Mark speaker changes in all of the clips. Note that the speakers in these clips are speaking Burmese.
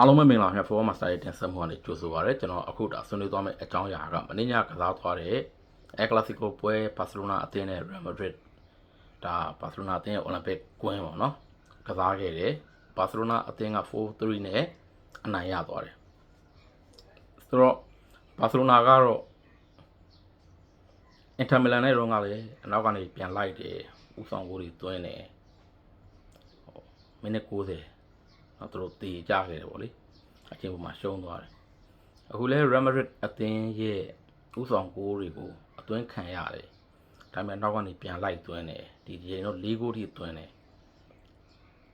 Speaker 1: အားလုံးပဲမင်္ဂလာပါခင်ဗျာ Football Master ရဲ့တင်ဆက်မှုကနေကြိုဆိုပါရစေကျွန်တော်အခုဒါဆွေးနွေးသွားမယ့်အကြောင်းအရာကမနေ့ညကစားသွားတဲ့ El Clasico ပွဲဘာစီလိုနာအသင်းနဲ့ Real Madrid ဒါဘာစီလိုနာအသင်းရဲ့ Olympic ကွင်းပေါ့နော်ကစားခဲ့တယ်ဘာစီလိုနာအသင်းက4-3နဲ့အနိုင်ရသွားတယ်ဆိုတော့ဘာစီလိုနာကတော့အင်တာမီလန်နဲ့တော့ကလည်းအနောက်ကနေပြန်လိုက်တယ်ဥဆောင်ကိုတွေသွင်းတယ်ဟိုမိနစ်90 နော်သူတို့တည်ကြခဲ့တယ်ပေါ့လေအချင်းပေါ်မှာရှုံးသွားတယ်အခုလဲ Real Madrid အသင်းရဲ့ဥဆောင်ကိုတွေကိုအသွင်းခံရတယ်ဒါပေမဲ့နောက်ကနေပြန်လိုက်သွင်းတယ်ဒီဒီရင်တော့၄ဂိုးထိသွင်းတယ်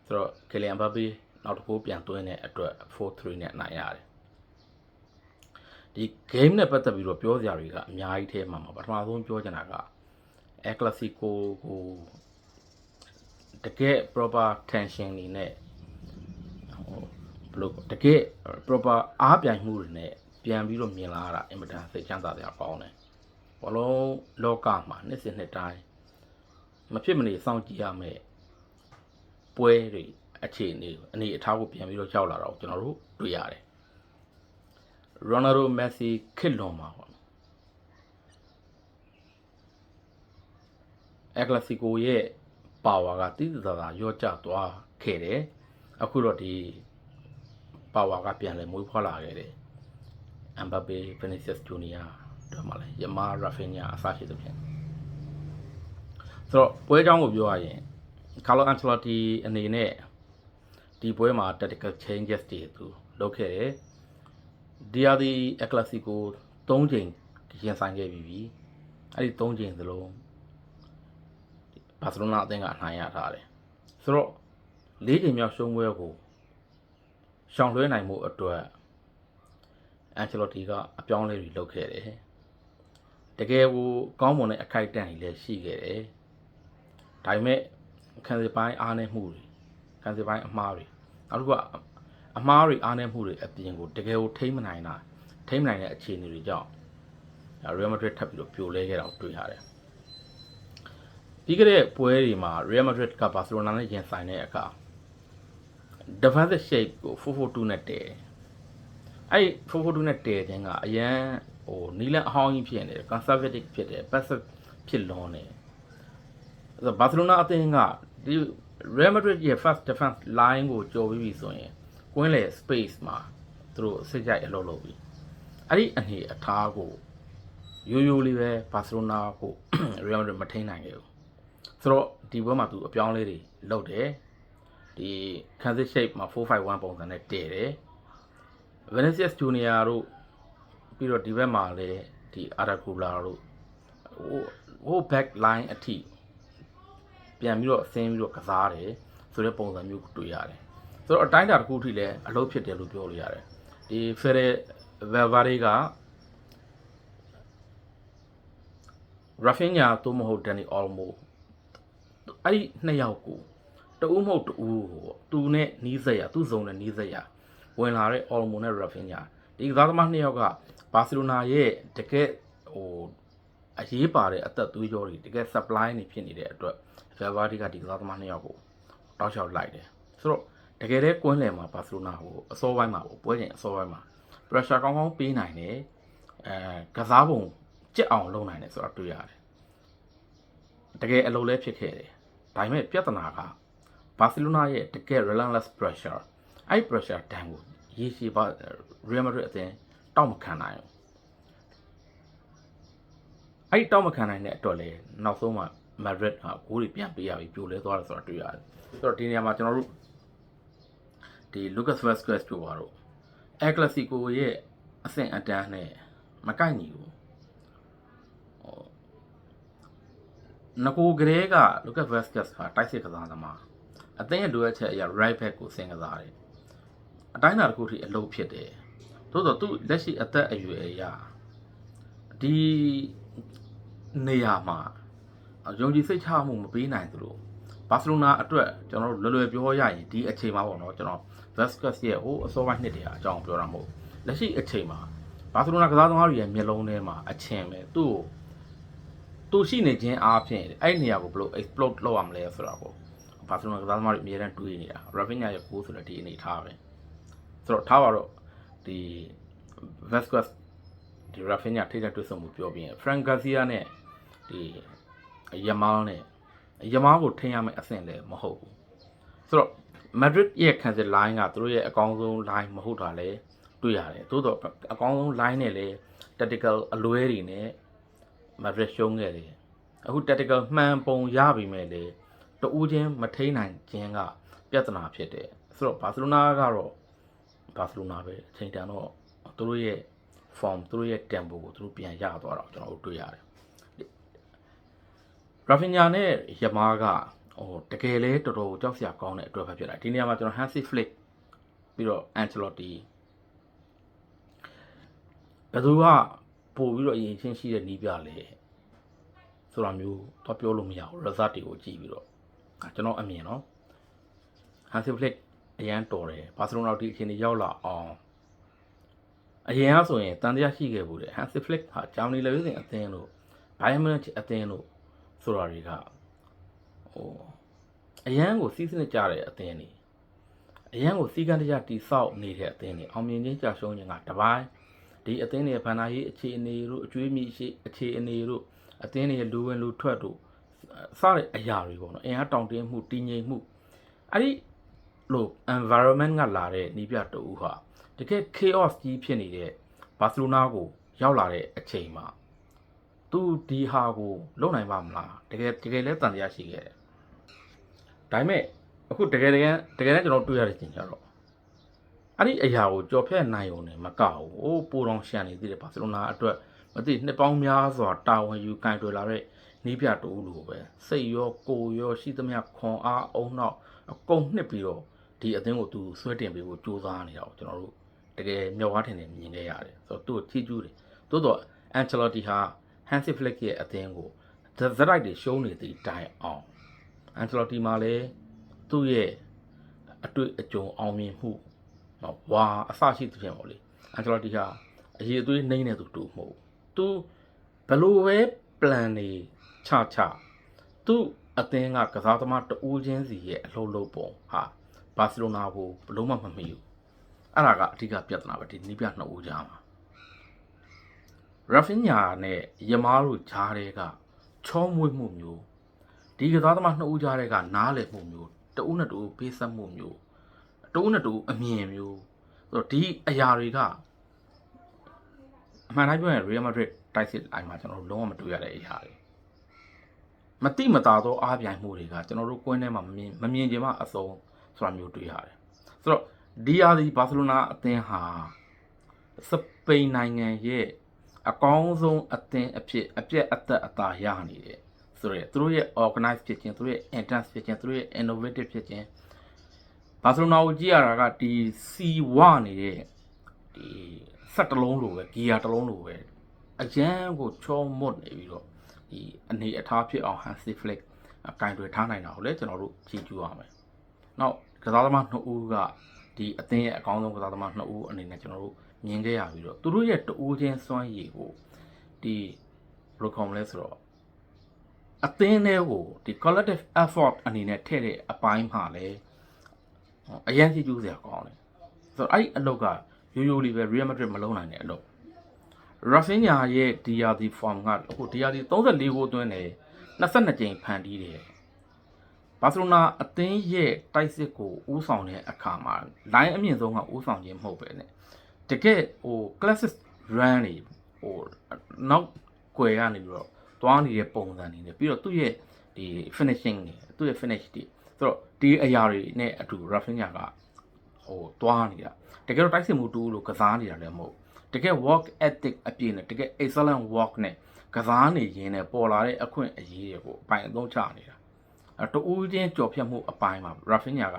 Speaker 1: ဆိုတော့ Kylian Mbappe နောက်တစ်ခုပြန်သွင်းတဲ့အတွက်4-3နဲ့အနိုင်ရတယ်ဒီ game နဲ့ပတ်သက်ပြီးတော့ပြောစရာတွေကအများကြီးထဲမှာမှာပထမဆုံးပြောချင်တာက El Clasico ကိုတကယ် proper tension နေနဲ့ဟို ဘယ်လိုတကယ် proper အားပြိုင်မှုတွေနဲ့ပြန်ပြီးတော့မြင်လာရတာအင်မတန်စိတ်ချမ်းသာစရာကောင်းတယ်။ဘလုံးလောကမှာနှစ်စဉ်နှစ်တိုင်းမဖြစ်မနေစောင့်ကြည့်ရမယ်ပွဲတွေအခြေအနေအနေအထားကိုပြန်ပြီးတော့ကြောက်လာတော့ကျွန်တော်တို့တွေ့ရတယ်။ Ronaldo Messi ခစ်လွန်မှာပေါ့။ El Clasico ရဲ့ power ကတိတိကျကျရော့ကျသွားခဲ့တယ်။အခုတော့ဒီ ပါဝါကပြန်လဲမွေးဖွားလာခဲ့တယ်အမ်ဘပေဖနီဆက်ဂျူနီယာတို့မှလည်းယမားရာဖင်ညာအစားရှိသဖြင့်ဆိုတော့ပွဲအကြောင်းကိုပြောရရင်ကာလိုအန်ချလော်တီအနေနဲ့ဒီပွဲမှာ tactical changes တွေသူလုပ်ခဲ့တယ်ဒီဟာဒီအကလစီကို၃ချိန်ရင်ဆိုင်ခဲ့ပြီးပြီအဲ့ဒီ၃ချိန်စလုံးဘာစလိုနာအသင်းကအနိုင်ရထားတယ်ဆိုတော့၄ချိန်မြောက်ရှုံးပွဲကို ရှောင်လွှဲနိုင်မှုအတွက်အန်ချလော်တီကအပြောင်းအလဲတွေလုပ်ခဲ့တယ်တကယ်ကိုကောင်းမွန်တဲ့အခိုက်အတန့်တွေလည်းရှိခဲ့တယ်ဒါပေမဲ့ခံစစ်ပိုင်းအားနည်းမှုတွေခံစစ်ပိုင်းအမှားတွေနောက်တစ်ခုကအမှားတွေအားနည်းမှုတွေအပြင်ကိုတကယ်ကိုထိမ့်မနိုင်တာထိမ့်မနိုင်တဲ့အခြေအနေတွေကြောင့်ရီယယ်မက်ဒရစ်ထပ်ပြီးတော့ပြိုလဲခဲ့တာကိုတွေ့ရတယ်ပြီးခဲ့တဲ့ပွဲတွေမှာ Real Madrid က Barcelona နဲ့ရင်ဆိုင်တဲ့အခါ defensive shape ကို442နဲ့တည်တယ်အဲ့442နဲ့တည်ခြင်းကအရန်ဟိုနီလန်အဟောင်းကြီးဖြစ်နေတယ် conservative ဖြစ်တယ် passive ဖြစ်လွန်နေဆိုတော့ဘာစီလိုနာအသင်းကဒီ Real Madrid ရဲ့ first defense line ကိုကြော်ပြီးပြီဆိုရင်ကွင်းလေ space မှာသူတို့စစ်ကြိုက်အလုပ်လုပ်ပြီးအဲ့ဒီအနေအထားကိုရိုးရိုးလေးပဲဘာစီလိုနာကို Real Madrid မထိန်းနိုင်ခဲ့ဘူးဆိုတော့ဒီဘက်မှာသူအပြောင်းလဲတွေလုပ်တယ် ဒီခံစစ် shape မှာ451ပုံစံနဲ့တည်တယ် Vinicius Junior တို့ပြီးတော့ဒီဘက်မှာလည်းဒီ Aracula တို့ဟိုဟို back line အထိပြန်ပြီးတော့အဆင်းပြီးတော့ကစားတယ်ဆိုတဲ့ပုံစံမျိုးကိုတွေ့ရတယ်ဆိုတော့အတိုင်းအတာတစ်ခုထိလည်းအလုပ်ဖြစ်တယ်လို့ပြောလို့ရတယ်ဒီ Fede Valverde က Rafinha သို့မဟုတ် Dani Olmo အဲ့ဒီနှစ်ယောက်ကို တဦးမဟုတ်တဦးကိုသူနဲ့နီးစက်ရသူ့ဇုံနဲ့နီးစက်ရဝင်လာတဲ့ Olmo နဲ့ Rafinha ဒီကစားသမားနှစ်ယောက်ကဘာစီလိုနာရဲ့တကယ်ဟိုအရေးပါတဲ့အသက်သွေးကြောတွေတကယ် supply နေဖြစ်နေတဲ့အတွက် Valverde ကဒီကစားသမားနှစ်ယောက်ကိုတောက်လျှောက်လိုက်တယ်ဆိုတော့တကယ်တည်းကွင်းလယ်မှာဘာစီလိုနာကိုအစောပိုင်းမှာပေါ့ပွဲချိန်အစောပိုင်းမှာ pressure ကောင်းကောင်းပေးနိုင်တယ်အဲကစားပုံကြက်အောင်လုပ်နိုင်တယ်ဆိုတာတွေ့ရတယ်တကယ်အလုပ်လဲဖြစ်ခဲ့တယ်ဒါပေမဲ့ပြဿနာက ဘာစီလိုနာရဲ့တကယ် relentless pressure အဲ့ pressure တန်ကိုရေရှည်ပါ Real Madrid အသင်းတောက်မခံနိုင်ဘူးအဲ့တောက်မခံနိုင်တဲ့အတွက်လေနောက်ဆုံးမှ Madrid ဟာဂိုးတွေပြန်ပေးရပြီးပြိုလဲသွားတယ်ဆိုတာတွေ့ရတယ်ဆိုတော့ဒီနေရာမှာကျွန်တော်တို့ဒီ Lucas Vazquez ပြောပါတော့ El Clasico ရဲ့အဆင့်အတန်းနဲ့မကိုက်ညီဘူးနကိုကလေးက Lucas Vazquez ကတိုက်စစ်ကစားသမား အသင်းရဲ့လိုအပ်ချက်အရာ right back ကိုဆင်ကစားတယ်အတိုင်းအတာတစ်ခုထိအလုပ်ဖြစ်တယ်သို့တော့သူလက်ရှိအသက်အရွယ်အရာဒီနေရာမှာယုံကြည်စိတ်ချမှုမပေးနိုင်သလိုဘာစီလိုနာအတွက်ကျွန်တော်တို့လွယ်လွယ်ပြောရရင်ဒီအချိန်မှာပေါ့နော်ကျွန်တော် Vasquez ရဲ့ဟိုအစောပိုင်းနှစ်တည်းအကြောင်းပြောတာမဟုတ်လက်ရှိအချိန်မှာဘာစီလိုနာကစားသမားတွေရဲ့မျက်လုံးထဲမှာအချင်းပဲသူ့ကိုသူရှိနေခြင်းအားဖြင့်အဲ့နေရာကိုဘယ်လို explode လုပ်ရမလဲဆိုတော့ကို ဘာစီလိုနာကစားသမားတွေအများတန်းတွေးနေတာ Rafinha ရဲ့ကိုးဆိုတဲ့ဒီအနေထားပဲဆိုတော့ထားပါတော့ဒီ Vasquez ဒီ Rafinha ထိတဲ့တွေ့ဆုံမှုပြောပြီးရင် Frank Garcia နဲ့ဒီ Yamal နဲ့ Yamal ကိုထိန်းရမယ့်အဆင့်လည်းမဟုတ်ဘူးဆိုတော့ Madrid ရဲ့ cancel line ကသူတို့ရဲ့အကောင်းဆုံး line မဟုတ်တာလဲတွေ့ရတယ်သို့တော့အကောင်းဆုံး line နဲ့လည်း tactical အလွဲတွေနဲ့ Madrid ရှုံးခဲ့တယ်အခု tactical မှန်ပုံရပြီမဲ့လေ တူးချင်းမထိန်းနိုင်ခြင်းကပြဿနာဖြစ်တယ်ဆိုတော့ဘာစီလိုနာကတော့ဘာစီလိုနာပဲအချိန်တန်တော့သူတို့ရဲ့ form သူတို့ရဲ့ tempo ကိုသူတို့ပြန်ရသွားတော့ကျွန်တော်တို့တွေ့ရတယ်ရာဖင်ညာနဲ့ယမားကဟိုတကယ်လဲတော်တော်ကြောက်စရာကောင်းတဲ့အတွက်ပဲဖြစ်လာဒီနေရာမှာကျွန်တော် Hansi Flick ပြီးတော့ Ancelotti ဘယ်သူကပို့ပြီးတော့အရင်ချင်းရှိတဲ့နီးပြလဲဆိုတာမျိုးတော့ပြောလို့မရဘူး result တွေကိုကြည့်ပြီးတော့အဲ ကျွန်တော်အမြင်နော် Hansi Flick အရန်တော်တယ်ဘာစီလိုနာဒီအချိန်ကြီးရောက်လာအောင်အရင်ကဆိုရင်တန်တရားရှိခဲ့ဘူးတဲ့ Hansi Flick ဟာဂျာမနီလေစဉ်အသင်းတို့ Bayern Munich အသင်းတို့ဆိုတာတွေကဟိုအရန်ကိုစီးစနစ်ကြတဲ့အသင်းတွေအရန်ကိုစီကံတရားတိဆောက်နေတဲ့အသင်းတွေအောင်မြင်ခြင်းကြာရှုံးခြင်းကတပိုင်းဒီအသင်းတွေဗန္နာရေးအခြေအနေတို့အကျွေးမြင့်ရှိအခြေအနေတို့အသင်းတွေလူဝင်လူထွက်တို့ စတဲ့အရာတွေပေါ့နော်အင်အားတောင့်တင်းမှုတည်ငြိမ်မှုအဲ့ဒီလို့ environment ကလာတဲ့နီးပြတူဟာတကယ် chaos ကြီးဖြစ်နေတဲ့ဘာစီလိုနာကိုရောက်လာတဲ့အချိန်မှာသူဒီဟာကိုလုံနိုင်ပါမလားတကယ်တကယ်လဲတန်တရားရှိခဲ့တယ်ဒါပေမဲ့အခုတကယ်တကယ်တကယ်လည်းကျွန်တော်တွေ့ရတဲ့ချိန်ကျတော့အဲ့ဒီအရာကိုကြော်ဖြတ်နိုင်ုံနဲ့မကဘူး။အိုးပိုတော်ရှန်နေသေးတယ်ဘာစီလိုနာအတွက်မသိနှစ်ပေါင်းများစွာတာဝန်ယူကင်တွေ့လာတဲ့ နီးပြတူလို့ပဲစိတ်ရောကိုယ်ရောရှိသမျှခွန်အားအုံနောက်အကုန်နှစ်ပြီးတော့ဒီအသင်းကိုသူဆွဲတင်ပေးဖို့ကြိုးစားနေတာကိုကျွန်တော်တို့တကယ်မျှော်ဝါးထင်နေမြင်ခဲ့ရတယ်ဆိုတော့သူ့ကိုချီးကျူးတယ်သို့တော့ Ancelotti ဟာ Hansi Flick ရဲ့အသင်းကိုဇက်ရိုက်တွေရှုံးနေသည့်တိုင်အောင် Ancelotti မှာလည်းသူ့ရဲ့အတွေ့အကြုံအောင်မြင်မှုနော်ဝါအဆရှိသဖြင့်ပေါ့လေ Ancelotti ဟာအရေးအသွေးနှိမ့်နေသူတူမဟုတ်သူဘလို့ပဲ plan နေ ချချသူ့အသင်းကကစားသမားတဦးချင်းစီရဲ့အလှုပ်လှုပ်ပုံဟာဘာစီလိုနာကိုဘလို့မှမမီဘူးအဲ့ဒါကအဓိကပြဿနာပဲဒီနီးပြနှစ်ဦးကြားမှာရာဖင်ညာနဲ့ယမားတို့ဂျားတွေကချောမွေ့မှုမျိုးဒီကစားသမားနှစ်ဦးကြားတွေကနားလည်မှုမျိုးတဦးနဲ့တဦးပေးဆက်မှုမျိုးတဦးနဲ့တဦးအမြင်မျိုးဆိုတော့ဒီအရာတွေကအမှန်တိုင်းပြောရင် Real Madrid တိုက်စစ်အိုင်မှာကျွန်တော်တို့လုံးဝမတွေ့ရတဲ့အရာတွေ မတိမတာသောအားပြိုင်မှုတွေကကျွန်တော်တို့ကွင်းထဲမှာမမြင်မမြင်ချင်မှအစုံဆိုတာမျိုးတွေ့ရတယ်ဆိုတော့ဒီယာဒီဘာစီလိုနာအသင်းဟာစပိန်နိုင်ငံရဲ့အကောင်းဆုံးအသင်းအဖြစ်အပြက်အသက်အသာရနေတယ်ဆိုတော့သူတို့ရဲ့ organize ဖြစ်ခြင်းသူတို့ရဲ့ intense ဖြစ်ခြင်းသူတို့ရဲ့ innovative ဖြစ်ခြင်းဘာစီလိုနာကိုကြည့်ရတာကဒီ C1 နေတဲ့ဒီဆက်တစ်လုံးလိုပဲဂီယာတစ်လုံးလိုပဲအရန်ကိုချောမွတ်နေပြီးတော့ ဒီအနေအထားဖြစ်အောင် Hansi Flick အကင်တွေထားနိုင်တာကိုလည်းကျွန်တော်တို့ကြည့်ကြည့်ရမယ်။နောက်ကစားသမားနှစ်ဦးကဒီအသင်းရဲ့အကောင်းဆုံးကစားသမားနှစ်ဦးအနေနဲ့ကျွန်တော်တို့မြင်ခဲ့ရပြီးတော့သူတို့ရဲ့တူးချင်းစွမ်းရည်ကိုဒီဘယ်လိုခေါ်မလဲဆိုတော့အသင်းတွေကိုဒီ collective effort အနေနဲ့ထည့်တဲ့အပိုင်းမှာလည်းအရင်ကြည့်ကြည့်စရာကောင်းတယ်ဆိုတော့အဲ့ဒီအလုပ်ကရိုးရိုးလေးပဲ Real Madrid မလုံးနိုင်တဲ့အလုပ် Rafinha ရဲ့ DRD form ကအခု DRD 34ကိုအတွင်းတယ်22ကြိမ်ဖန်တီးတယ်ဘာစီလိုနာအသင်းရဲ့တိုက်စစ်ကိုဦးဆောင်တဲ့အခါမှာ line အမြင့်ဆုံးကဦးဆောင်ခြင်းမဟုတ်ပဲねတကယ်ဟို classic run တွေဟိုနောက်ကွယ်ကနေပြီးတော့တွားနေတဲ့ပုံစံတွေနဲ့ပြီးတော့သူ့ရဲ့ဒီ finishing တွေသူ့ရဲ့ finish တွေဆိုတော့ဒီအရာတွေနဲ့အတူ Rafinha ကဟိုတွားနေတာတကယ်တော့တိုက်စစ်မှုတူလို့ကစားနေတာလည်းမဟုတ် တကယ် work ethic အပြည့်နဲ့တကယ် excellent work နဲ့ကစားနေရင်းနဲ့ပေါ်လာတဲ့အခွင့်အရေးတွေကိုအပိုင်အသုံးချနေတာအတူဦးချင်းကြော်ဖြတ်မှုအပိုင်းမှာ Rafinha က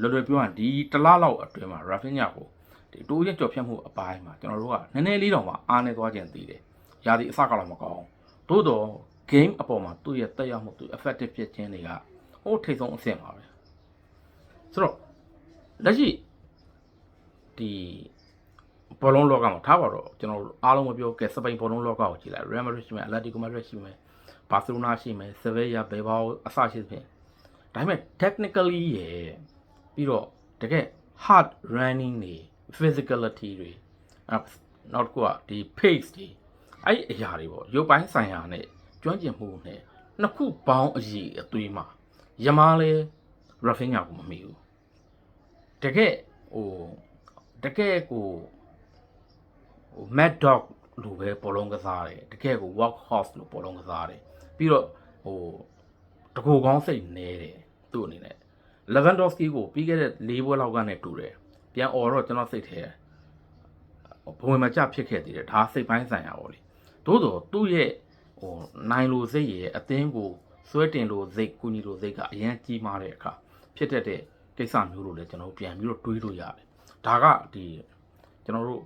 Speaker 1: လွယ်လွယ်ပြောရင်ဒီတလားလောက်အတွင်းမှာ Rafinha ကိုဒီတူဦးချင်းကြော်ဖြတ်မှုအပိုင်းမှာကျွန်တော်တို့ကနည်းနည်းလေးတော့မှအားနေသွားခြင်းသိတယ်။ရာသီအစကတော့မကောင်းသို့တော့ game အပေါ်မှာသူ့ရဲ့တက်ရောက်မှုသူ effective ဖြစ်ခြင်းတွေကဟိုထိတ်ဆုံးအဆင့်ပါပဲ။ဆိုတော့လက်ရှိဒီ ဘောလုံးလောကမှာထားပါတော့ကျွန်တော်အားလုံးမပြောကဲစပိန်ဘောလုံးလောကကိုကြည့်လိုက် Real Madrid ရှိမယ် Atletico Madrid ရှိမယ် Barcelona ရှိမယ် Sevilla Bilbao အစရှိသဖြင့်ဒါပေမဲ့ technically ရယ်ပြီးတော့တကယ် hard running တွေ physicality တွေအဲ့နောက်တစ်ခုကဒီ pace တွေအဲ့ဒီအရာတွေပေါ့ရုပ်ပိုင်းဆိုင်ရာနဲ့ကျွမ်းကျင်မှုနဲ့နှစ်ခုပေါင်းအရေးအသွေးမှာယမားလဲ Rafinha ကိုမမီဘူးတကယ်ဟိုတကယ်ကို ဟို Mad Dog လိုပဲဘောလုံးကစားတယ်တကယ်ကို Work Horse လိုဘောလုံးကစားတယ်ပြီးတော့ဟိုတကူကောင်းစိတ်နဲတယ်သူ့အနေနဲ့ Lewandowski ကိုပြီးခဲ့တဲ့၄ပွဲလောက်ကနေတူတယ်ပြန်អော်တော့ကျွန်တော်စိတ်ထဲဘဝင်မကြဖြစ်ခဲ့သေးတယ်ဒါစိတ်ပိုင်းဆိုင်ရာပေါ့လေသို့တော့သူ့ရဲ့ဟိုနိုင်လိုစိတ်ရဲ့အသင်းကိုစွဲတင်လိုစိတ်ကူညီလိုစိတ်ကအရင်ကြီးမားတဲ့အခါဖြစ်တတ်တဲ့ကိစ္စမျိုးလိုလည်းကျွန်တော်တို့ပြန်ပြီးတော့တွေးလို့ရတယ်ဒါကဒီကျွန်တော်တို့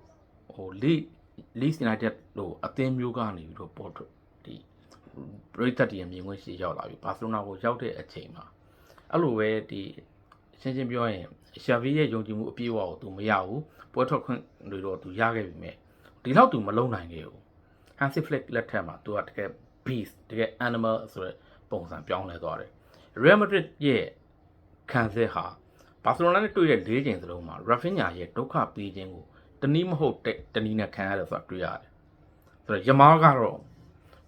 Speaker 1: ဟို Leeds Leeds United လို့အသင်းမျိုးကနေပြီးတော့ပေါ်ထွက်ဒီပရိသတ်တွေအမြင်ဝင်ရှိရောက်လာပြီဘာစီလိုနာကိုရောက်တဲ့အချိန်မှာအဲ့လိုပဲဒီရှင်းရှင်းပြောရင်ရှာဗီရဲ့ယုံကြည်မှုအပြည့်အဝကိုသူမရဘူးပွဲထွက်ခွင့်တွေတော့သူရခဲ့ပြီမဲ့ဒီလောက်သူမလုံနိုင်ခဲ့ဘူး Hansi Flick လက်ထက်မှာသူကတကယ် beast တကယ် animal ဆိုတဲ့ပုံစံပြောင်းလဲသွားတယ် Real Madrid ရဲ့ခံစစ်ဟာဘာစီလိုနာနဲ့တွေ့တဲ့၄ချိန်စလုံးမှာ Rafinha ရဲ့ဒုက္ခပေးခြင်းကို တနည်းမဟုတ်တဲ့တနည်းနဲ့ခံရတယ်ဆိုတာတွေ့ရတယ်ဆိုတော့ယမားကတော့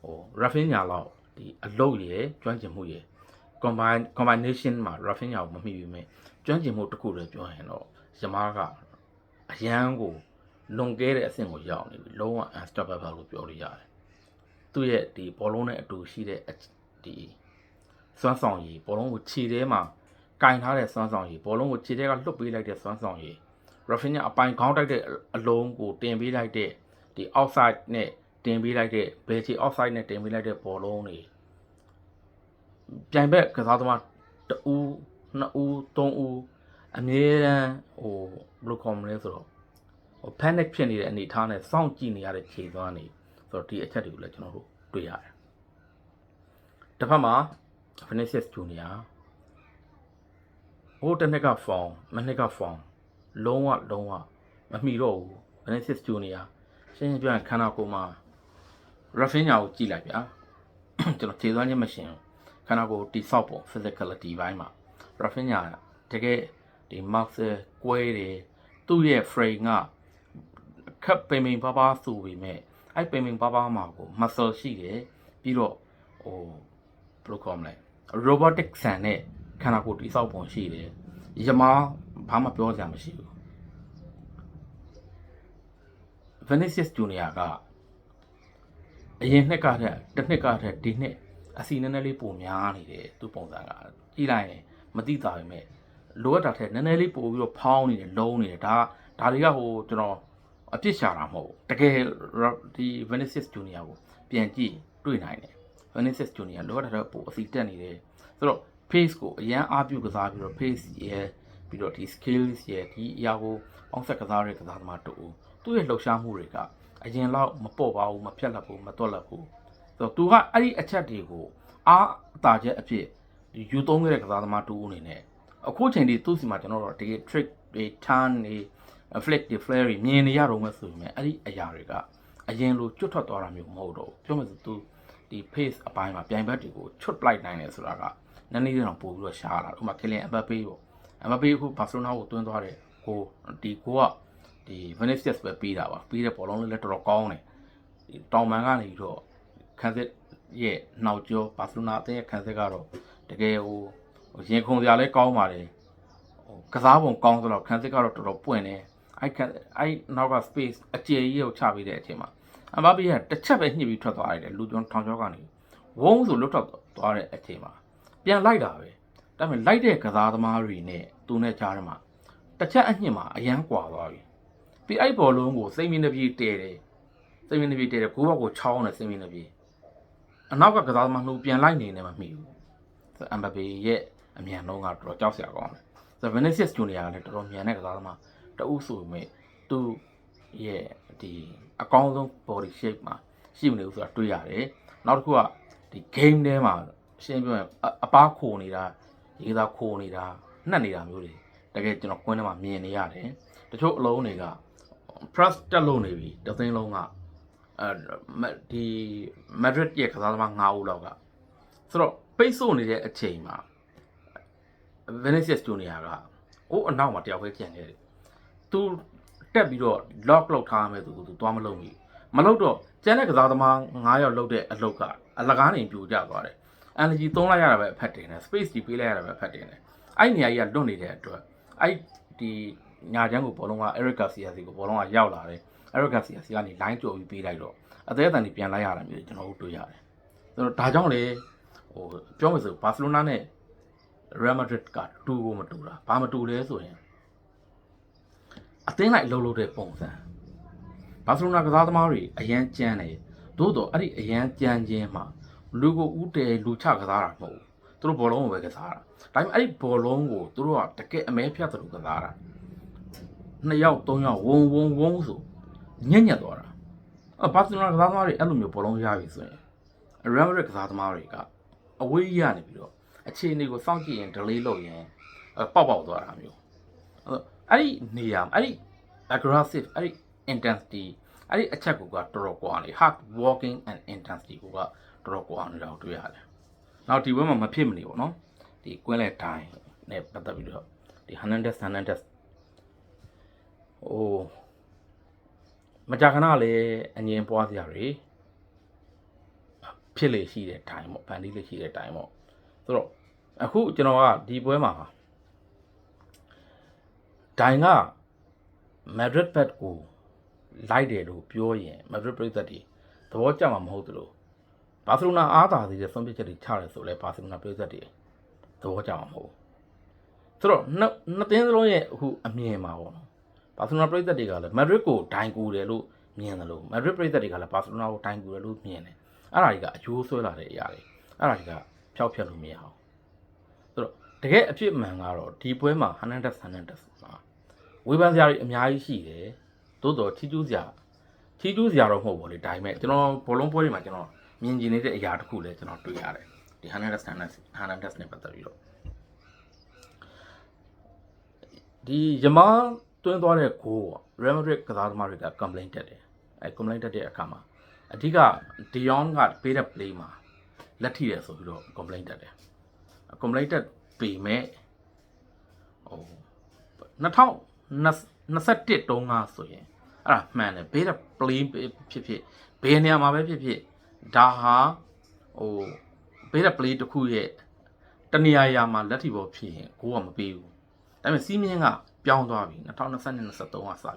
Speaker 1: ဟို Rafinha လောက်ဒီအလုတ်ရယ်ကျွမ်းကျင်မှုရယ် combine combination မှာ Rafinha ကိုမမိပြီမဲ့ကျွမ်းကျင်မှုတစ်ခုတည်းပြောရင်တော့ယမားကအရန်ကိုလွန်ကဲတဲ့အဆင့်ကိုရောက်နေပြီလုံးဝ unstoppable လို့ပြောလို့ရတယ်သူ့ရဲ့ဒီဘောလုံးနဲ့အတူရှိတဲ့ဒီစွမ်းဆောင်ရည်ဘောလုံးကိုခြေထဲမှာကင်ထားတဲ့စွမ်းဆောင်ရည်ဘောလုံးကိုခြေထဲကလွတ်ပေးလိုက်တဲ့စွမ်းဆောင်ရည် Rafinha အပိုင်ခေါင်းတိုက်တဲ့အလုံးကိုတင်ပေးလိုက်တဲ့ဒီ outside နဲ့တင်ပေးလိုက်တဲ့ဘယ်ချီ outside နဲ့တင်ပေးလိုက်တဲ့ဘောလုံးတွေပြိုင်ဘက်ကစားသမားတဦးနှစ်ဦးသုံးဦးအမြဲတမ်းဟိုဘယ်လိုခေါ်မလဲဆိုတော့ဟို panic ဖြစ်နေတဲ့အနေအထားနဲ့စောင့်ကြည့်နေရတဲ့ခြေသွားနေဆိုတော့ဒီအချက်တွေကိုလည်းကျွန်တော်တို့တွေ့ရတယ်တစ်ဖက်မှာ Vinicius Junior ဟိုတစ်နှစ်က form မနှစ်က form လုံးဝလုံးဝမမီတော့ဘူး Vinicius Junior ရှင်းရှင်းပြောရင်ခန္ဓာကိုယ်မှာ Rafinha ကိုကြည့်လိုက်ဗျာကျွန်တော်ခြေသွားခြင်းမရှင်ဘူးခန္ဓာကိုယ်တိဆောက်ပုံ physicality ဘိုင်းမှာ Rafinha တကယ်ဒီ muscle ကွဲတယ်သူ့ရဲ့ frame ကခပ်ပိန်ပိန်ပါးပါးဆိုပေမဲ့အဲ့ပိန်ပိန်ပါးပါးမှာကို muscle ရှိတယ်ပြီးတော့ဟိုဘယ်လိုခေါ်မလဲ robotic ဆန်နဲ့ခန္ဓာကိုယ်တိဆောက်ပုံရှိတယ်ယမား ဘာမှပြောစရာမရှိဘူး Vinicius Junior ကအရင်နှစ်ကတည်းတစ်နှစ်ကတည်းဒီနှစ်အစီနည်းနည်းလေးပုံများနေတယ်သူ့ပုံစံကကြည့်လိုက်ရင်မသိတာပဲမဲ့လိုအပ်တာထက်နည်းနည်းလေးပို့ပြီးတော့ဖောင်းနေတယ်လုံးနေတယ်ဒါဒါတွေကဟိုကျွန်တော်အပြစ်ရှာတာမဟုတ်ဘူးတကယ်ဒီ Vinicius Junior ကိုပြန်ကြည့်တွေ့နိုင်တယ် Vinicius Junior လိုအပ်တာတော့ပိုအစီတက်နေတယ်ဆိုတော့ pace ကိုအရန်အားပြုကစားပြီးတော့ pace ရဲ့ ပြီးတော့ဒီ skills ရဲ့ဒီအရာကိုပေါင်းဆက်ကစားတဲ့ကစားသမားတူသူ့ရဲ့လှုပ်ရှားမှုတွေကအရင်လောက်မပေါ့ပါဘူးမဖြတ်လက်ဘူးမတွက်လက်ဘူးဆိုတော့သူကအဲ့ဒီအချက်တွေကိုအားအတာချက်အဖြစ်ဒီယူသုံးခဲ့တဲ့ကစားသမားတူအနေနဲ့အခုချိန်ဒီသူ့စီမှာကျွန်တော်တို့ဒီ trick တွေ turn တွေ flick တွေ flare တွေမြင်နေရတော့မှဆိုပေမဲ့အဲ့ဒီအရာတွေကအရင်လိုကျွတ်ထွက်သွားတာမျိုးမဟုတ်တော့ဘူးပြောမှဆိုသူဒီ pace အပိုင်းမှာပြိုင်ဘက်တွေကိုချွတ်ပလိုက်နိုင်တယ်ဆိုတာကနည်းနည်းတော့ပို့ပြီးတော့ရှားလာဥပမာ Kylian Mbappe ပေါ့ Mbappe အခု Barcelona ကိုတွင်းသွားတယ်ဟိုဒီကိုကဒီ Vinicius ပဲပြီးတာပါပြီးတဲ့ဘောလုံးလေးလည်းတော်တော်ကောင်းတယ်ဒီတောင်မန်ကနေပြီးတော့ခန်းစစ်ရဲ့နှောက်ကျော် Barcelona အသင်းရဲ့ခန်းစစ်ကတော့တကယ်ဟိုရင်ခုန်စရာလည်းကောင်းပါတယ်ဟိုကစားပုံကောင်းဆိုတော့ခန်းစစ်ကတော့တော်တော်ပွင့်တယ်အဲ့ခန်းအဲ့နောက်က space အကျယ်ကြီးကိုချပေးတဲ့အချိန်မှာအမဘီကတစ်ချက်ပဲညှစ်ပြီးထွက်သွားရတယ်လူကျွန်းထောင်ကျော်ကနေဝုန်းဆိုလွတ်ထွက်သွားတဲ့အချိန်မှာပြန်လိုက်တာပဲ ဒါပေမဲ့လိုက်တဲ့ကစားသမားတွေနဲ့သူနဲ့ကြားထဲမှာတစ်ချက်အညှစ်မှာအရန်ကွာသွားပြီပြီးအဲ့ဘောလုံးကိုစိတ်မင်းတစ်ပြေးတဲတယ်စိတ်မင်းတစ်ပြေးတဲတယ်ကိုယ့်ဘက်ကိုချောင်းတယ်စိတ်မင်းတစ်ပြေးအနောက်ကကစားသမားနှုတ်ပြန်လိုက်နေနေမှမမိဘူးဆိုအမ်ဘပေရဲ့အမြန်လုံးကတော်တော်ကြောက်စရာကောင်းတယ်ဆိုဗီနီစီယက်ဂျူနီယာကလည်းတော်တော်မြန်တဲ့ကစားသမားတအုပ်ဆိုပေမဲ့သူ့ရဲ့ဒီအကောင်းဆုံး body shape မှာရှိမနေဘူးဆိုတာတွေ့ရတယ်နောက်တစ်ခုကဒီ game ထဲမှာရှင်းပြောရင်အပားခိုနေတာ ရေးသားခိုနေတာနှက်နေတာမျိုးတွေတကယ်ကျွန်တော်ကွင်းထဲမှာမြင်နေရတယ်တချို့အလုံးတွေက press တက်လို့နေပြီတသိန်းလုံးကအဲဒီ Madrid ရဲ့ကစားသမား9ဦးလောက်ကဆိုတော့ပိတ်ဆို့နေတဲ့အချိန်မှာ Vinicius Junior ကအိုးအနောက်မှာတယောက်ပဲကြံခဲ့တယ်သူတက်ပြီးတော့ lock လောက်ထားမယ်သူသူသွားမလုပ်မိမလုပ်တော့ကျန်တဲ့ကစားသမား9ယောက်လုပ်တဲ့အလုပ်ကအလကားနေပြိုကျသွားတယ် energy သုံးလိုက်ရတာပဲအဖက်တင်တယ် space ကြီးပေးလိုက်ရတာပဲအဖက်တင်တယ်အဲ့ဒီနေရာကြီးကလွတ်နေတဲ့အတွက်အဲ့ဒီညာချမ်းကိုဘောလုံးက Eric Garcia စီကိုဘောလုံးကရောက်လာတယ် Eric Garcia စီကနေ line ကြော်ပြီးပေးလိုက်တော့အသေးအတန်ကြီးပြန်လိုက်ရတာမျိုးကျွန်တော်တို့တွေ့ရတယ်ဆိုတော့ဒါကြောင့်လေဟိုပြောမယ်ဆိုဘာစီလိုနာနဲ့ Real Madrid ကတူကိုမတူတာဘာမတူလဲဆိုရင်အသင်းလိုက်အလုပ်လုပ်တဲ့ပုံစံဘာစီလိုနာကစားသမားတွေအရန်ကြမ်းတယ်သို့တော့အဲ့ဒီအရန်ကြမ်းခြင်းမှာ လူကိုဥတည်လူချကစားတာမဟုတ်ဘူးသူတို့ဘောလုံးကိုပဲကစားတာဒါပေမဲ့အဲ့ဒီဘောလုံးကိုသူတို့ကတကယ်အမဲဖြတ်သလိုကစားတာနှစ်ယောက်သုံးယောက်ဝုံဝုံဝုံဆိုညံ့ညက်သွားတာအဘာစီလိုနာကစားသမားတွေအဲ့လိုမျိုးဘောလုံးရပြီဆိုရင် Real Madrid ကစားသမားတွေကအဝေးကြီးရနေပြီးတော့အခြေအနေကိုစောင့်ကြည့်ရင် delay လုပ်ရင်အဲ့ပေါက်ပေါက်သွားတာမျိုးအဲ့အဲ့ဒီနေရာအဲ့ဒီ aggressive အဲ့ဒီ intensity အဲ့ဒီအချက်ကိုကတော်တော်ကွာနေ hard walking and intensity ကိုက တော်တော်ကွာနေတာကိုတွေ့ရတယ်။နောက်ဒီဘက်မှာမဖြစ်မနေပေါ့နော်။ဒီကွင်းလဲတိုင်းနဲ့ပတ်သက်ပြီးတော့ဒီ Hernandez Hernandez ဟိုမကြာခဏလည်းအငြင်းပွားစရာတွေဖြစ်လေရှိတဲ့ time ပေါ့ဗန်ဒီလေရှိတဲ့ time ပေါ့ဆိုတော့အခုကျွန်တော်ကဒီပွဲမှာဒိုင်က Madrid bet ကိုလိုက်တယ်လို့ပြောရင် Madrid ပြည်သက်တွေသဘောကျမှာမဟုတ်သလို ဘာစီလိုနာအားသာသေးတဲ့ဆုံးဖြတ်ချက်တွေချတယ်ဆိုလဲဘာစီလိုနာပြည်သက်တွေသဘောကျမှာမဟုတ်ဘူးဆိုတော့နှစ်နှစ်သင်းစလုံးရဲ့အခုအမြင်မှာပေါ့နော်ဘာစီလိုနာပြည်သက်တွေကလည်း Madrid ကိုဒိုင်ကူတယ်လို့မြင်တယ်လို့ Madrid ပြည်သက်တွေကလည်းဘာစီလိုနာကိုဒိုင်ကူတယ်လို့မြင်တယ်အဲ့ဒါကြီးကအကျိုးဆွဲလာတဲ့အရာတွေအဲ့ဒါကြီးကဖျောက်ဖျက်လို့မရအောင်ဆိုတော့တကယ်အဖြစ်မှန်ကတော့ဒီပွဲမှာ Hernandez Hernandez မှာဝေဖန်စရာတွေအများကြီးရှိတယ်သို့တော့ချီးကျူးစရာချီးကျူးစရာတော့မဟုတ်ဘူးလေဒါပေမဲ့ကျွန်တော်ဘောလုံးပွဲတွေမှာကျွန်တော် မြင်ကျင်နေတဲ့အရာတစ်ခုလည်းကျွန်တော်တွေ့ရတယ်ဒီ Hernandez Hernandez Hernandez နဲ့ပတ်သက်ပြီးတော့ဒီယမားတွင်းသွားတဲ့ဂိုးပေါ့ Real Madrid ကစားသမားတွေက complaint တက်တယ်အဲ complaint တက်တဲ့အခါမှာအဓိက Dion ကပေးတဲ့ play မှာလက်ထိတယ်ဆိုပြီးတော့ complaint တက်တယ် complaint တက်ပေမဲ့ဟို2021တုန်းကဆိုရင်အဲ့ဒါမှန်တယ်ဘေးတဲ့ play ဖြစ်ဖြစ်ဘယ်နေရာမှာပဲဖြစ်ဖြစ် ဒါဟာဟိုဘေးတဲ့ play တစ်ခုရဲ့တနေရာရာမှာလက်ထိပေါ်ဖြစ်ရင်ကိုကမပေးဘူးဒါပေမဲ့စီးမြင်းကပြောင်းသွားပြီ2020 23ကစ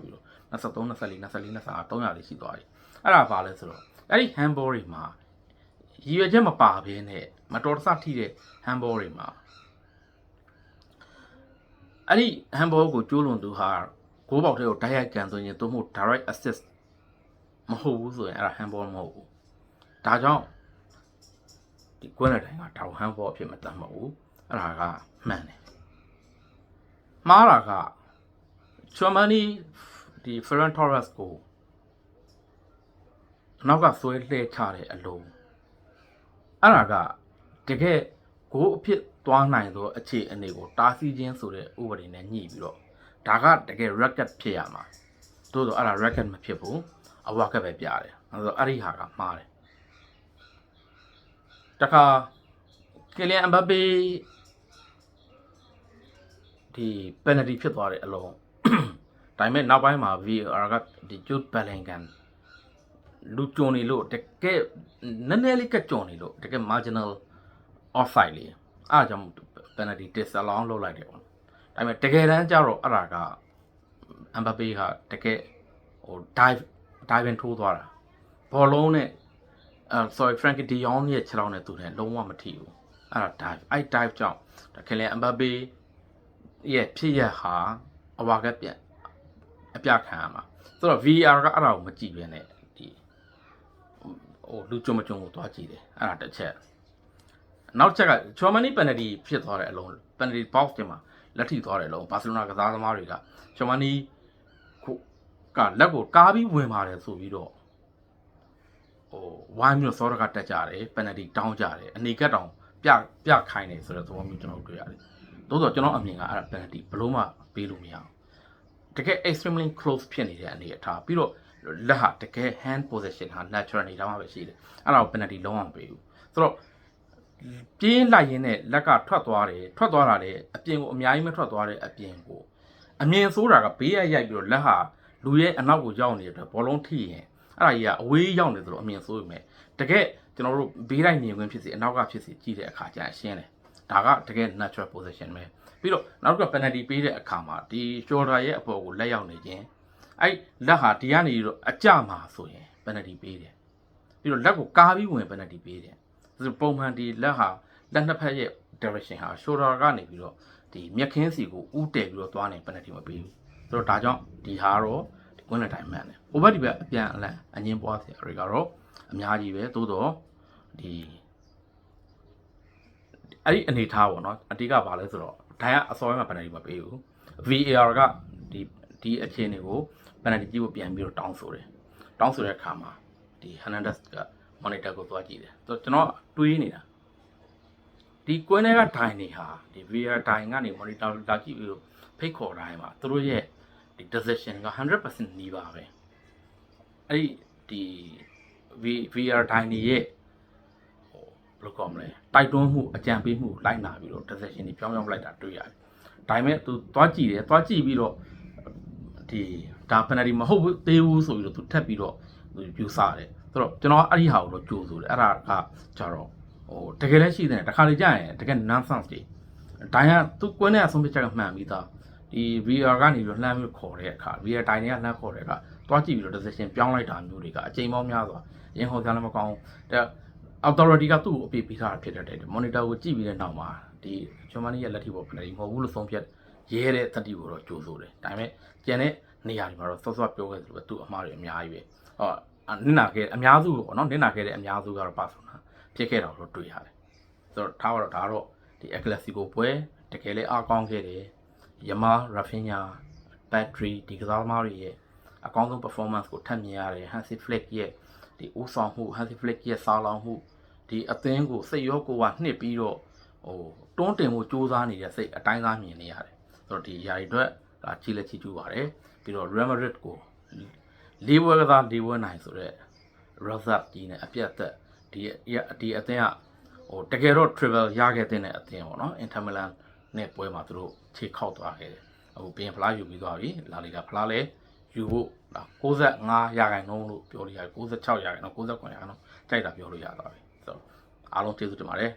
Speaker 1: ပြီးတော့23 24 24 25 300လေးရှိသွားပြီအဲ့ဒါဘာလဲဆိုတော့အဲ့ဒီ handball တွေမှာရည်ရွယ်ချက်မပါဘဲနဲ့မတော်တဆထိတဲ့ handball တွေမှာအဲ့ဒီ handball ကိုကျိုးလွန်သူဟာဂိုးပေါက်ထဲကိုတိုက်ရိုက်ကန်သွင်းရင်သို့မဟုတ် direct assist မဟုတ်ဘူးဆိုရင်အဲ့ဒါ handball မဟုတ်ဘူး ဒါကြောင့်ဒီကွင်းတဲ့တိုင်းကဒါကို handball အဖြစ်မတတ်မဟုတ်ဘူးအဲ့ဒါကမှန်တယ်မှားတာကချွမ်မနီဒီ Ferran Torres ကိုနောက်ကဆွဲလှဲချတဲ့အလုံးအဲ့ဒါကတကယ်ကိုအဖြစ်သွားနိုင်သောအခြေအနေကိုတားဆီးခြင်းဆိုတဲ့ဥပဒေနဲ့ညှိပြီးတော့ဒါကတကယ် record ဖြစ်ရမှာသို့တော့အဲ့ဒါ record မဖြစ်ဘူးအဝါကပဲပြတယ်အဲ့တော့အဲ့ဒီဟာကမှားတယ် တခါကီလီယန်အမ်ဘပ်ပေဒီ penalty ဖြစ်သွားတဲ့အလုံးဒါပေမဲ့နောက်ပိုင်းမှာ VAR ကဒီ Jude Bellingham လူကြုံနေလို့တကယ်နည်းနည်းလေးကကြုံနေလို့တကယ် marginal offside လေးအားကြောင့် penalty disallow လုပ်လိုက်တယ်ပေါ့ဒါပေမဲ့တကယ်တမ်းကျတော့အဲ့ဒါကအမ်ဘပေကတကယ်ဟို dive diving ထိုးသွားတာဘောလုံးနဲ့ အဲ sorry Frankie De Jong ရဲ့ခြေထောက်နဲ့သူနဲ့လုံးဝမထိဘူးအဲ့ဒါ dive အဲ့ dive ကြောင့်ဒါခင်လေအမ်ဘပေရဲ့ဖြစ်ရဟာအဝါကပြန်အပြခံရမှာဆိုတော့ VR ကအဲ့ဒါကိုမကြည့်ဘဲနဲ့ဒီဟိုလူကြုံမကြုံကိုသွားကြည့်တယ်အဲ့ဒါတစ်ချက်နောက်ချက်ကဂျော်မနီပန်နတီဖြစ်သွားတဲ့အလုံးပန်နတီဘောက်စ်တင်မှာလက်ထိသွားတဲ့အလုံးဘာစီလိုနာကစားသမားတွေကဂျော်မနီခုကလက်ကိုကားပြီးဝင်ပါတယ်ဆိုပြီးတော့ ဟိုဝိုင်းမျိုးစောရကတက်ကြတယ်ပန်နတီတောင်းကြတယ်အနေကက်တောင်ပြပြခိုင်းတယ်ဆိုတဲ့သဘောမျိုးကျွန်တော်တို့တွေ့ရတယ်သို့တော့ကျွန်တော်အမြင်ကအဲ့ဒါပန်နတီဘလို့မှပေးလို့မရအောင်တကယ် extremely close ဖြစ်နေတဲ့အနေအထားပြီးတော့လက်ဟာတကယ် hand position ဟာ natural နေတာမှပဲရှိတယ်အဲ့ဒါကို penalty လုံးဝမပေးဘူးဆိုတော့ပြေးလိုက်ရင်းနဲ့လက်ကထွက်သွားတယ်ထွက်သွားတာလေအပြင်ကိုအများကြီးမထွက်သွားတဲ့အပြင်ကိုအမြင်ဆိုးတာကဘေးရရိုက်ပြီးတော့လက်ဟာလူရဲ့အနောက်ကိုရောက်နေတဲ့အတွက်ဘောလုံးထိရင် အဲ့ဒါကြီးကအဝေးရောက်နေသလိုအမြင်ဆိုးပေမဲ့တကယ်ကျွန်တော်တို့ဘေးလိုက်မြင်ခွင့်ဖြစ်စီအနောက်ကဖြစ်စီကြည့်တဲ့အခါကျရင်ရှင်းတယ်ဒါကတကယ် natural position ပဲပြီးတော့နောက်က penalty ပေးတဲ့အခါမှာဒီ shoulder ရဲ့အပေါ်ကိုလက်ရောက်နေခြင်းအဲ့လက်ဟာဒီကနေတော့အကြမှာဆိုရင် penalty ပေးတယ်ပြီးတော့လက်ကိုကားပြီးဝင် penalty ပေးတယ်ဆိုပုံမှန်ဒီလက်ဟာလက်နှစ်ဖက်ရဲ့ direction ဟာ shoulder ကနေပြီးတော့ဒီမျက်ခင်းစီကိုဥတည်ပြီးတော့သွားနေ penalty မပေးဘူးဆိုတော့ဒါကြောင့်ဒီဟာတော့ဒီ ကွင်းလက်တိုင်းမှန်တယ်ဟိုဘက်ဒီဘက်အပြန်အလှန်အငင်းပွားစရာတွေကတော့အများကြီးပဲသို့တော့ဒီအဲ့ဒီအနေထားပေါ့နော်အတိကဘာလဲဆိုတော့ဒိုင်ကအစောပိုင်းမှာ penalty မပေးဘူး VAR ကဒီဒီအခြေအနေကို penalty ကြည့်ဖို့ပြန်ပြီးတော့တောင်းဆိုတယ်တောင်းဆိုတဲ့အခါမှာဒီ Hernandez က monitor ကိုသွားကြည့်တယ်ဆိုတော့ကျွန်တော်တွေးနေတာဒီကွင်းထဲကဒိုင်တွေဟာဒီ VR ဒိုင်ကနေ monitor လာကြည့်ပြီးတော့ဖိတ်ခေါ်တိုင်းမှာသူတို့ရဲ့ဒီ decision က100%နီးပါပဲအဲ့ဒီဒီ V- VR ဒိုင်တွေရဲ့ဟိုဘယ်လိုကောမလဲတိုက်တွန်းမှုအကြံပေးမှုလိုက်နာပြီးတော့ decision တွေပြောင်းပြောင်းလိုက်တာတွေ့ရတယ်ဒါပေမဲ့သူသွားကြည့်တယ်သွားကြည့်ပြီးတော့ဒီဒါ penalty မဟုတ်ဘူးသေးဘူးဆိုပြီးတော့သူထပ်ပြီးတော့သူပြူစားတယ်ဆိုတော့ကျွန်တော်အဲ့ဒီဟာကိုတော့ကြိုးဆိုတယ်အဲ့ဒါကကြတော့ဟိုတကယ်လည်းရှိတယ်တခါလေကြာရင်တကယ် nonsense တွေဒိုင်ကသူကွင်းနဲ့အဆုံးဖြတ်ချက်ကမှန်ပြီးသား ဒီ VR ကနေပြီးတော့လှမ်းပြီးခေါ်တဲ့အခါ VR ဒိုင်တွေကလှမ်းခေါ်တဲ့အခါသွားကြည့်ပြီးတော့ decision ပြောင်းလိုက်တာမျိုးတွေကအချိန်ပေါင်းများစွာရင်ဟောကြလည်းမကောင်းဘူး authority ကသူ့ကိုအပြစ်ပေးထားတာဖြစ်တဲ့ monitor ကိုကြည့်ပြီးတဲ့နောက်မှာဒီဂျမနီရဲ့လက်ထိပေါ် penalty မဟုတ်ဘူးလို့ဆုံးဖြတ်ရဲတဲ့တတိကိုတော့ကြိုးဆိုတယ်ဒါပေမဲ့ကျန်တဲ့နေရာတွေမှာတော့စောစောပြောခဲ့သလိုပဲသူ့အမှားတွေအများကြီးပဲဟောနင့်နာခဲ့အများစုပေါ့နော်နင့်နာခဲ့တဲ့အများစုကတော့ပါဆိုနာဖြစ်ခဲ့တာတော့တွေ့ရတယ်ဆိုတော့ဒါကတော့ဒါတော့ဒီ El Clasico ပွဲတကယ်လည်းအားကောင်းခဲ့တယ် ယမား Rafinha battery ဒီကစားသမားတွေရဲ့အကောင်းဆုံး performance ကိုထပ်မြင်ရတယ် Hansi Flick ရဲ့ဒီဦးဆောင်မှု Hansi Flick ရဲ့စားလောင်မှုဒီအသင်းကိုစိတ်ရောကိုယ်ကနှစ်ပြီးတော့ဟိုတွန်းတင်ဖို့စူးစမ်းနေတဲ့စိတ်အတိုင်းသားမြင်နေရတယ်ဆိုတော့ဒီຢာတွေအတွက်ဒါကြီးလက်ချီကျူပါတယ်ပြီးတော့ Real Madrid ကိုလေးပွဲကစားလေးပွဲနိုင်ဆိုတော့ result ကြီးနဲ့အပြတ်သက်ဒီဒီအသင်းကဟိုတကယ်တော့ travel ရခဲ့တဲ့အသင်းပေါ့နော် Inter Milan နဲ့ပွဲမှာသူတို့ခြေခောက်သွားခဲ့တယ်အခုပြင်ဖလားယူပြီးသွားပြီလာလီဂါဖလားလဲယူဖို့65ရာခိုင်နှုန်းလို့ပြောလို့ရတယ်96ရာခိုင်နှုန်း69ရာခိုင်နှုန်းကြိုက်တာပြောလို့ရသွားပြီဆိုတော့အားလုံးကျေးဇူးတင်ပါတယ်